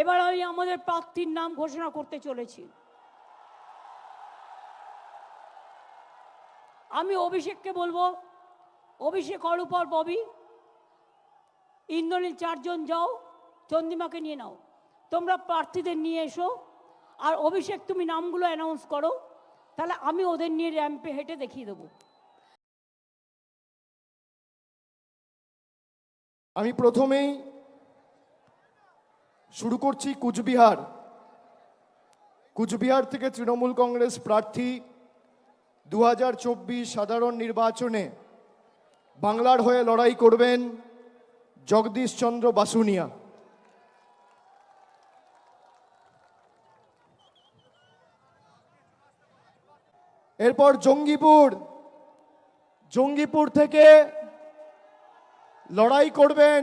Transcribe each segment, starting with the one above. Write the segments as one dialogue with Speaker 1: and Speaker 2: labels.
Speaker 1: এবার আমি আমাদের প্রার্থীর নাম ঘোষণা করতে চলেছি। আমি অভিষেককে বলব, অভিষেক অরূপর ববি, ইন্দ্রনীল চারজন যাও চন্দিমাকে নিয়ে নাও। তোমরা প্রার্থীদের নিয়ে এসো, আর অভিষেক তুমি নামগুলো অ্যানাউন্স করো, তাহলে আমি ওদের নিয়ে র্যাম্পে হেঁটে দেখিয়ে দেবো।
Speaker 2: আমি প্রথমেই শুরু করছি কুচবিহার। কুচবিহার থেকে তৃণমূল কংগ্রেস প্রার্থী দু হাজার চব্বিশ সাধারণ নির্বাচনে বাংলার হয়ে লড়াই করবেন জগদীশ চন্দ্র বাসুনিয়া। এরপর জঙ্গিপুর। জঙ্গিপুর থেকে লড়াই করবেন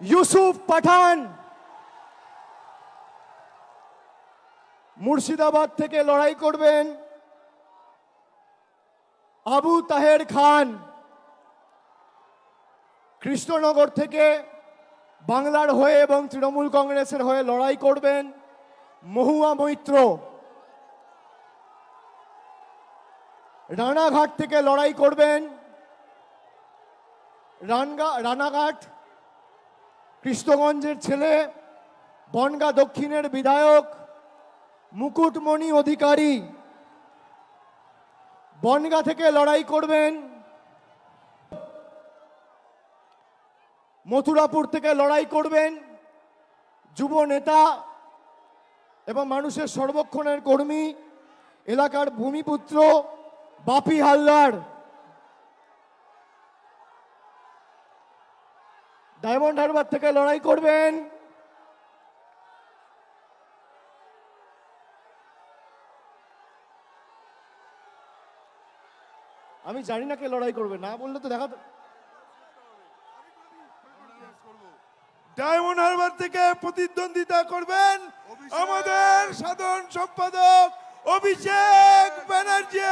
Speaker 2: ইউসুফ পাঠান। মুর্শিদাবাদ থেকে লড়াই করবেন আবু তাহের খান। কৃষ্ণনগর থেকে বাংলার হয়ে এবং তৃণমূল কংগ্রেসের হয়ে লড়াই করবেন মহুয়া মৈত্র। রানাঘাট থেকে লড়াই করবেন রানগা রানাঘাট কৃষ্ণগঞ্জের ছেলে, বনগা দক্ষিণের বিধায়ক, মুকুটমণি অধিকারী। বনগা থেকে লড়াই করবেন। মথুরাপুর থেকে লড়াই করবেন। যুব নেতা এবং মানুষের সর্বক্ষণের কর্মী, এলাকার ভূমিপুত্র বাপি হালদার। ডায়মন্ড হারবার থেকে লড়াই করবেন। আমি জানি না কে লড়াই করবে না বললে তো দেখা
Speaker 3: ডায়মন্ড হারবার থেকে প্রতিদ্বন্দ্বিতা করবেন আমাদের সাধারণ সম্পাদক অভিষেক ব্যানার্জি।